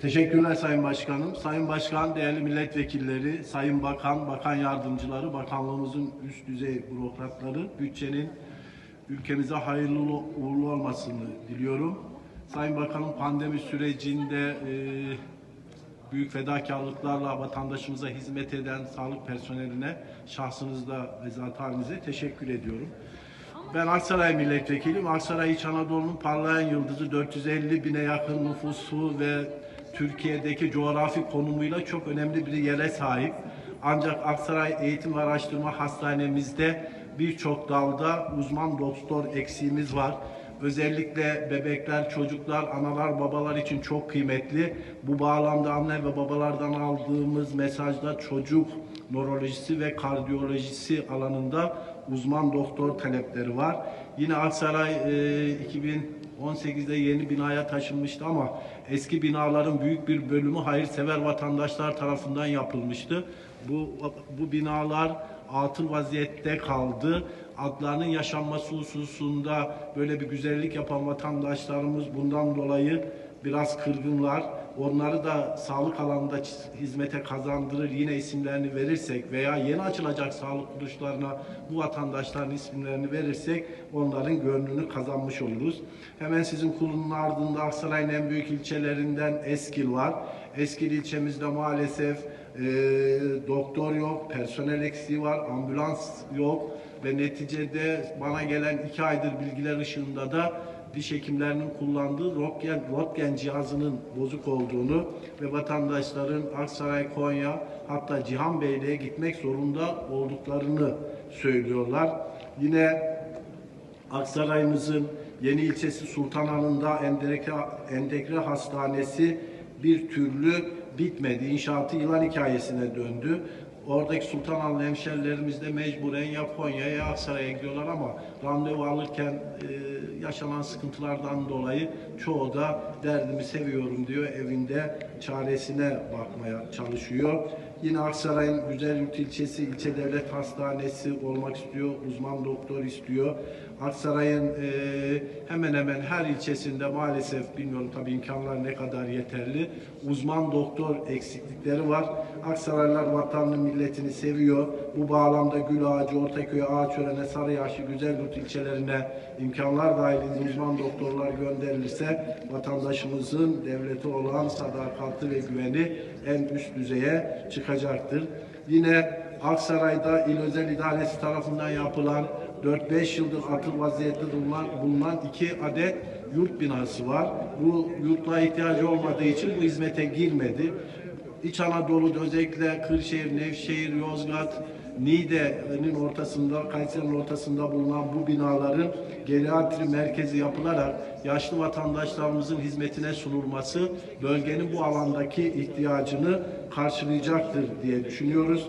Teşekkürler Sayın Başkanım. Sayın Başkan, değerli milletvekilleri, Sayın Bakan, Bakan Yardımcıları, Bakanlığımızın üst düzey bürokratları, bütçenin ülkemize hayırlı uğurlu olmasını diliyorum. Sayın Bakanım pandemi sürecinde e, büyük fedakarlıklarla vatandaşımıza hizmet eden sağlık personeline şahsınızda ve zat halinize teşekkür ediyorum. Ben Aksaray milletvekiliyim. Aksaray İç Anadolu'nun parlayan yıldızı 450 bine yakın nüfusu ve Türkiye'deki coğrafi konumuyla çok önemli bir yere sahip. Ancak Aksaray Eğitim ve Araştırma Hastanemizde birçok dalda uzman doktor eksiğimiz var. Özellikle bebekler, çocuklar, analar, babalar için çok kıymetli. Bu bağlamda anne ve babalardan aldığımız mesajda çocuk nörolojisi ve kardiyolojisi alanında uzman doktor talepleri var. Yine Aksaray e, 2018'de yeni binaya taşınmıştı ama eski binaların büyük bir bölümü hayırsever vatandaşlar tarafından yapılmıştı. Bu bu binalar atıl vaziyette kaldı. Adlarının yaşanması hususunda böyle bir güzellik yapan vatandaşlarımız bundan dolayı biraz kırgınlar. Onları da sağlık alanında hizmete kazandırır yine isimlerini verirsek veya yeni açılacak sağlık kuruluşlarına bu vatandaşların isimlerini verirsek onların gönlünü kazanmış oluruz. Hemen sizin kulunun ardında Aksaray'ın en büyük ilçelerinden Eskil var. Eskil ilçemizde maalesef e, doktor yok, personel eksiği var, ambulans yok ve neticede bana gelen iki aydır bilgiler ışığında da diş hekimlerinin kullandığı röntgen, röntgen cihazının bozuk olduğunu ve vatandaşların Aksaray, Konya hatta Cihan Beyliğe gitmek zorunda olduklarını söylüyorlar. Yine Aksaray'ımızın yeni ilçesi Sultanhanı'nda Endekre, Endekre Hastanesi bir türlü bitmedi. İnşaatı yılan hikayesine döndü. Oradaki Sultanhanlı hemşerilerimiz de mecburen ya ya Aksaray'a gidiyorlar ama randevu alırken e, yaşanan sıkıntılardan dolayı çoğu da derdimi seviyorum diyor. Evinde çaresine bakmaya çalışıyor. Yine Aksaray'ın Güzelyurt ilçesi ilçe devlet hastanesi olmak istiyor. Uzman doktor istiyor. Aksaray'ın e, hemen hemen her ilçesinde maalesef bilmiyorum tabii imkanlar ne kadar yeterli. Uzman doktor eksiklikleri var. Aksaraylılar vatanını milletini seviyor. Bu bağlamda Gül Ağacı, Ortaköy, Ağaçören'e, Sarıyaşı, Güzelyurt ilçelerine imkanlar dahilinde uzman doktorlar gönderilirse vatandaşımızın devlete olan sadakati ve güveni en üst düzeye çıkacaktır. Yine Aksaray'da İl Özel İdaresi tarafından yapılan 4-5 yıldır atıl vaziyette bulunan, bulunan iki adet yurt binası var. Bu yurtlara ihtiyacı olmadığı için bu hizmete girmedi. İç Anadolu'da özellikle Kırşehir, Nevşehir, Yozgat, Niğde'nin ortasında, Kayseri'nin ortasında bulunan bu binaların geriatri merkezi yapılarak yaşlı vatandaşlarımızın hizmetine sunulması bölgenin bu alandaki ihtiyacını karşılayacaktır diye düşünüyoruz.